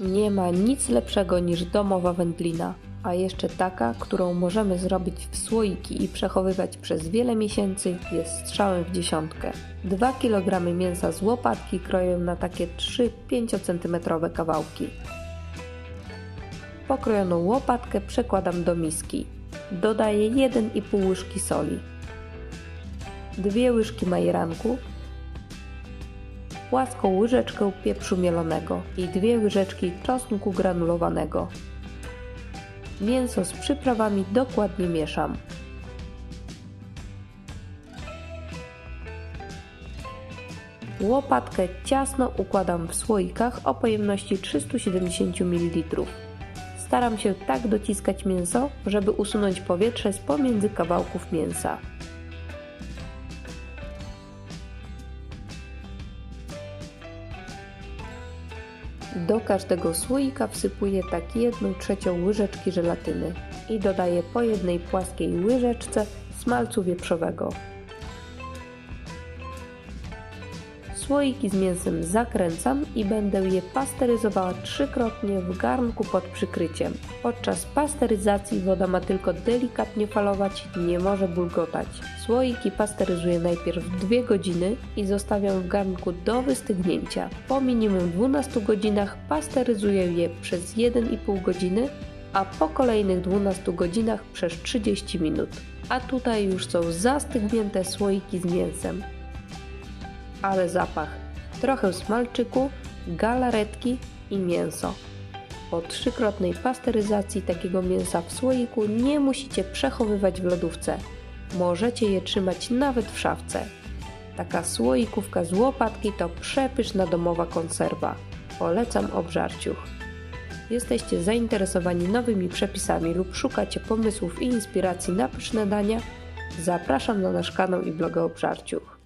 Nie ma nic lepszego niż domowa wędlina, a jeszcze taka, którą możemy zrobić w słoiki i przechowywać przez wiele miesięcy, jest strzałem w dziesiątkę. 2 kg mięsa z łopatki kroję na takie 3-5 cm kawałki. Pokrojoną łopatkę przekładam do miski. Dodaję 1,5 łyżki soli, 2 łyżki majeranku, płaską łyżeczkę pieprzu mielonego i dwie łyżeczki czosnku granulowanego. Mięso z przyprawami dokładnie mieszam. Łopatkę ciasno układam w słoikach o pojemności 370 ml. Staram się tak dociskać mięso, żeby usunąć powietrze z pomiędzy kawałków mięsa. Do każdego słoika wsypuję tak 1 trzecią łyżeczki żelatyny i dodaję po jednej płaskiej łyżeczce smalcu wieprzowego. Słoiki z mięsem zakręcam i będę je pasteryzowała trzykrotnie w garnku pod przykryciem. Podczas pasteryzacji woda ma tylko delikatnie falować, nie może bulgotać. Słoiki pasteryzuję najpierw 2 godziny i zostawiam w garnku do wystygnięcia. Po minimum 12 godzinach pasteryzuję je przez 1,5 godziny, a po kolejnych 12 godzinach przez 30 minut. A tutaj już są zastygnięte słoiki z mięsem ale zapach. Trochę smalczyku, galaretki i mięso. Po trzykrotnej pasteryzacji takiego mięsa w słoiku nie musicie przechowywać w lodówce. Możecie je trzymać nawet w szafce. Taka słoikówka z łopatki to przepyszna domowa konserwa. Polecam obżarciuch. Jesteście zainteresowani nowymi przepisami lub szukacie pomysłów i inspiracji na pyszne dania? Zapraszam na nasz kanał i bloga Obżarciuch.